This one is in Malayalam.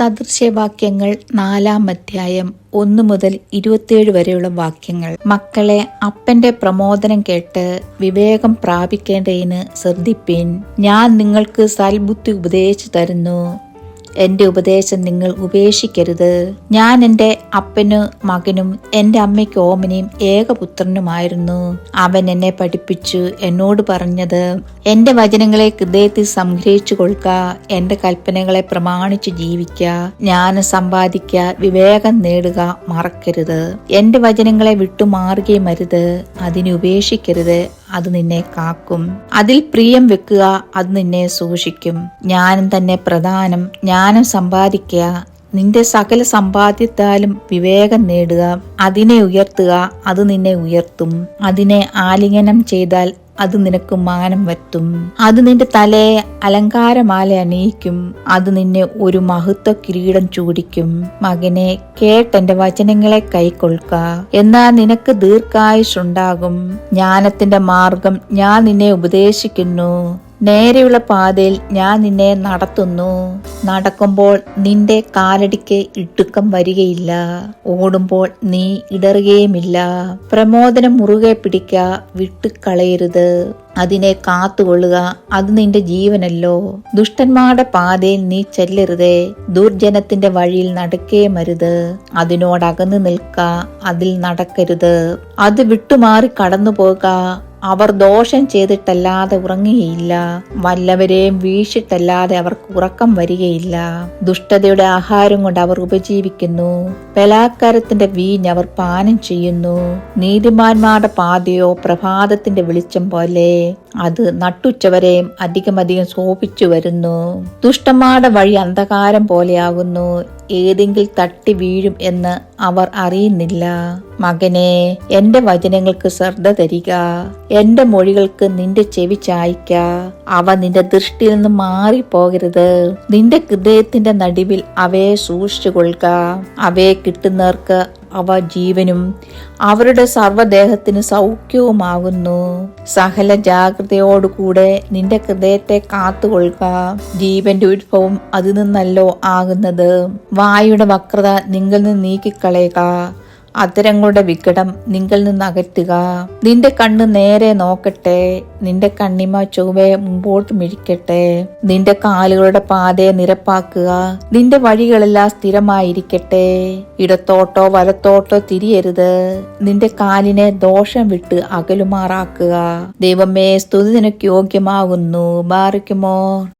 സദൃശ്യവാക്യങ്ങൾ നാലാം അധ്യായം ഒന്ന് മുതൽ ഇരുപത്തിയേഴ് വരെയുള്ള വാക്യങ്ങൾ. മക്കളെ അപ്പന്റെ പ്രമോദനം കേട്ട് വിവേകം പ്രാപിക്കേണ്ടതിന് ശ്രദ്ധിപ്പിൻ. ഞാൻ നിങ്ങൾക്ക് സൽബുദ്ധി ഉപദേശിച്ചു തരുന്നു. എന്റെ ഉപദേശം നിങ്ങൾ ഉപേക്ഷിക്കരുത്. ഞാൻ എന്റെ അപ്പനു മകനും എന്റെ അമ്മയ്ക്ക് ഓമനയും ഏകപുത്രനുമായിരുന്നു. അവൻ എന്നെ പഠിപ്പിച്ചു എന്നോട് പറഞ്ഞത് എന്റെ വചനങ്ങളെ ഹൃദയത്തിൽ സംഗ്രഹിച്ചു കൊടുക്ക എന്റെ കൽപ്പനകളെ പ്രമാണിച്ചു ജീവിക്ക ജ്ഞാനം സമ്പാദിക്ക വിവേകം നേടുക മറക്കരുത്. എന്റെ വചനങ്ങളെ വിട്ടുമാറുകയും അരുത് അതിനെ ഉപേക്ഷിക്കരുത്. അത് നിന്നെ കാക്കും. അതിൽ പ്രിയം വെക്കുക അത് നിന്നെ സൂക്ഷിക്കും. ജ്ഞാനം തന്നെ പ്രധാനം. ജ്ഞാനം സമ്പാദിക്കുക. നിന്റെ സകല സമ്പാദ്യത്താലും വിവേകം നേടുക. അതിനെ ഉയർത്തുക. അത് നിന്നെ ഉയർത്തും. അതിനെ ആലിംഗനം ചെയ്താൽ അത് നിനക്ക് മാനം വരുത്തും. അത് നിന്റെ തലയെ അലങ്കാരമാല അണിയിക്കും. അത് നിന്നെ ഒരു മഹത്വ കിരീടം ചൂടിക്കും. മകനെ കേട്ടെന്റെ വചനങ്ങളെ കൈക്കൊള്ളുക. എന്നാൽ നിനക്ക് ദീർഘായുഷുണ്ടാകും ജ്ഞാനത്തിന്റെ മാർഗം ഞാൻ നിന്നെ ഉപദേശിക്കുന്നു. നേരെയുള്ള പാതയിൽ ഞാൻ നിന്നെ നടത്തുന്നു. നടക്കുമ്പോൾ നിന്റെ കാലടിക്ക് ഇടുക്കം വരികയില്ല. ഓടുമ്പോൾ നീ ഇടറുകയുമില്ല. പ്രമോദനം മുറുകെ പിടിക്ക വിട്ടുകളയരുത്. അതിനെ കാത്തുകൊള്ളുക അത് നിന്റെ ജീവനല്ലോ. ദുഷ്ടന്മാരുടെ പാതയിൽ നീ ചെല്ലരുതേ. ദുർജനത്തിന്റെ വഴിയിൽ നടക്കേ മരുത്. അതിനോടകന്ന് നിൽക്ക അതിൽ നടക്കരുത്. അത് വിട്ടുമാറി കടന്നു പോക അവർ ദോഷം ചെയ്തിട്ടല്ലാതെ ഉറങ്ങുകയില്ല. വല്ലവരെയും വീഴ്ചിട്ടല്ലാതെ അവർക്ക് ഉറക്കം വരികയില്ല. ദുഷ്ടതയുടെ ആഹാരം കൊണ്ട് അവർ ഉപജീവിക്കുന്നു. ബലാത്കാരത്തിന്റെ വീഞ്ഞ് അവർ പാനം ചെയ്യുന്നു. നീതിമാന്മാരുടെ പാതയോ പ്രഭാതത്തിന്റെ വെളിച്ചം പോലെ അത് നട്ടുച്ചവരെയും അധികമധികം ശോഭിച്ചു വരുന്നു. ദുഷ്ടന്മാരുടെ വഴി അന്ധകാരം പോലെയാകുന്നു. ഏതെങ്കിലും തട്ടി വീഴും എന്ന് അവർ അറിയുന്നില്ല. മകനെ എന്റെ വചനങ്ങൾക്ക് ശ്രദ്ധ തരിക. എന്റെ മൊഴികൾക്ക് നിന്റെ ചെവി ചായ്ക്ക. അവ നിന്റെ ദൃഷ്ടിയിൽ നിന്ന് മാറിപ്പോകരുത്. നിന്റെ ഹൃദയത്തിന്റെ നടുവിൽ അവയെ സൂക്ഷിച്ചു കൊള്ളുക. അവയെ കിട്ടുന്നവർക്ക് അവ ജീവനും അവരുടെ സർവദേഹത്തിന് സൗഖ്യവുമാകുന്നു. സകല ജാഗ്രതയോടുകൂടെ നിന്റെ ഹൃദയത്തെ കാത്തുകൊള്ളുക. ജീവന്റെ ഉത്ഭവം അതിൽ നിന്നല്ലോ ആകുന്നത്. വായുടെ വക്രത നിങ്ങൾ നിന്ന് നീക്കിക്കളയുക. അത്തരങ്ങളുടെ വികടം നിങ്ങൾ നിന്ന് അകറ്റുക. നിന്റെ കണ്ണ് നേരെ നോക്കട്ടെ. നിന്റെ കണ്ണിമ ചൊവ്വെ മുമ്പോട്ട് മിഴിക്കട്ടെ. നിന്റെ കാലുകളുടെ പാതയെ നിരപ്പാക്കുക. നിന്റെ വഴികളെല്ലാം സ്ഥിരമായിരിക്കട്ടെ. ഇടത്തോട്ടോ വലത്തോട്ടോ തിരിയരുത്. നിന്റെ കാലിനെ ദോഷം വിട്ട് അകലുമാറാക്കുക. ദൈവമേ സ്തുതി നിനക്ക് യോഗ്യമാകുന്നു. ബാറിക്കുമോ?